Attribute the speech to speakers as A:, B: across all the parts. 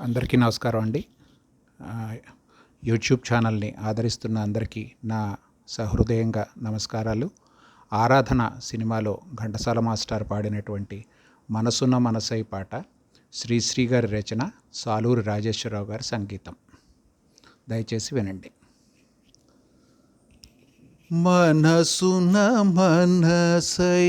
A: అందరికీ నమస్కారం అండి. యూట్యూబ్ ఛానల్ని ఆదరిస్తున్న అందరికీ నా సహృదయంగా నమస్కారాలు. ఆరాధన సినిమాలో ఘంటసాల మాస్టర్ పాడినటువంటి మనసున్న మనసై పాట శ్రీశ్రీ గారి రచన సాలూరు రాజేశ్వరరావు గారి సంగీతం. దయచేసి వినండి. మనసున మనసై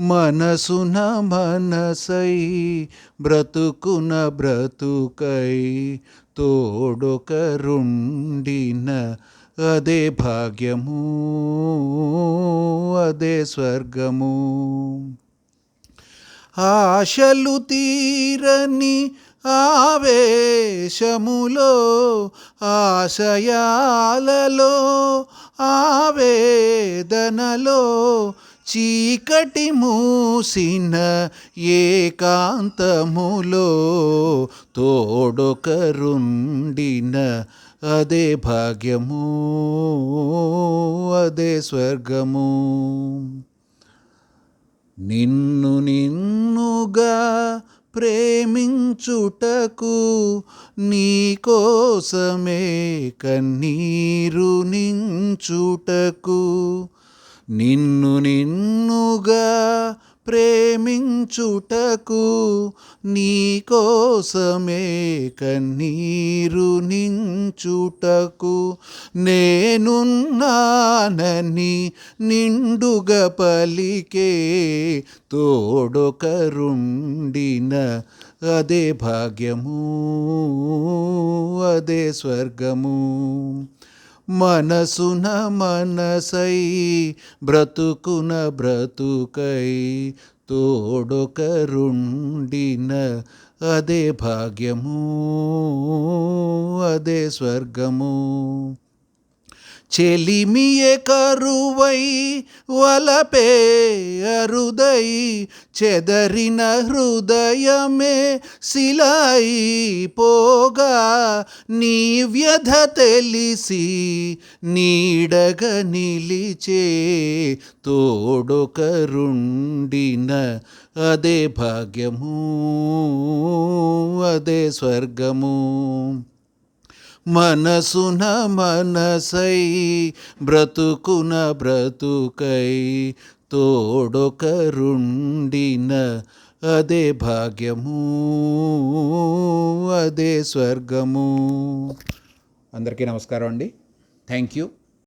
A: మనసున మనసై బ్రతుకున బ్రతుకై తోడొకరుండిన అదే భాగ్యము అదే స్వర్గము. ఆశలు తీరని ఆవేశములో ఆశయాలలో ఆవేదనలో చీకటి మూసిన ఏకాంతములో తోడొకరుండిన అదే భాగ్యము అదే స్వర్గము. నిన్ను నిన్నుగా ప్రేమించుటకు నీకోసమే కన్నీరు నించుటకు నిన్ను నిన్నుగా ప్రేమించుటకు నీకోసమే కన్నీరు నించుటకు నేనున్నానని నిండుగా పలికే తోడొకరుండిన అదే భాగ్యము అదే స్వర్గము. మనసున మనసై బ్రతుకున బ్రతుకై తోడొకరుండిన అదే భాగ్యము అదే స్వర్గము చెలిమియే కరువై వలపే అరుదై చెదరిన హృదయమే శిలై పోగా నీ వ్యధ తెలిసి నీడగ నిలిచే తోడొకరుండిన అదే భాగ్యము అదే స్వర్గము. మనసున మనసై బ్రతుకున బ్రతుకై తోడొకరుండిన అదే భాగ్యము అదే స్వర్గము. అందరికీ నమస్కారం అండి. Thank you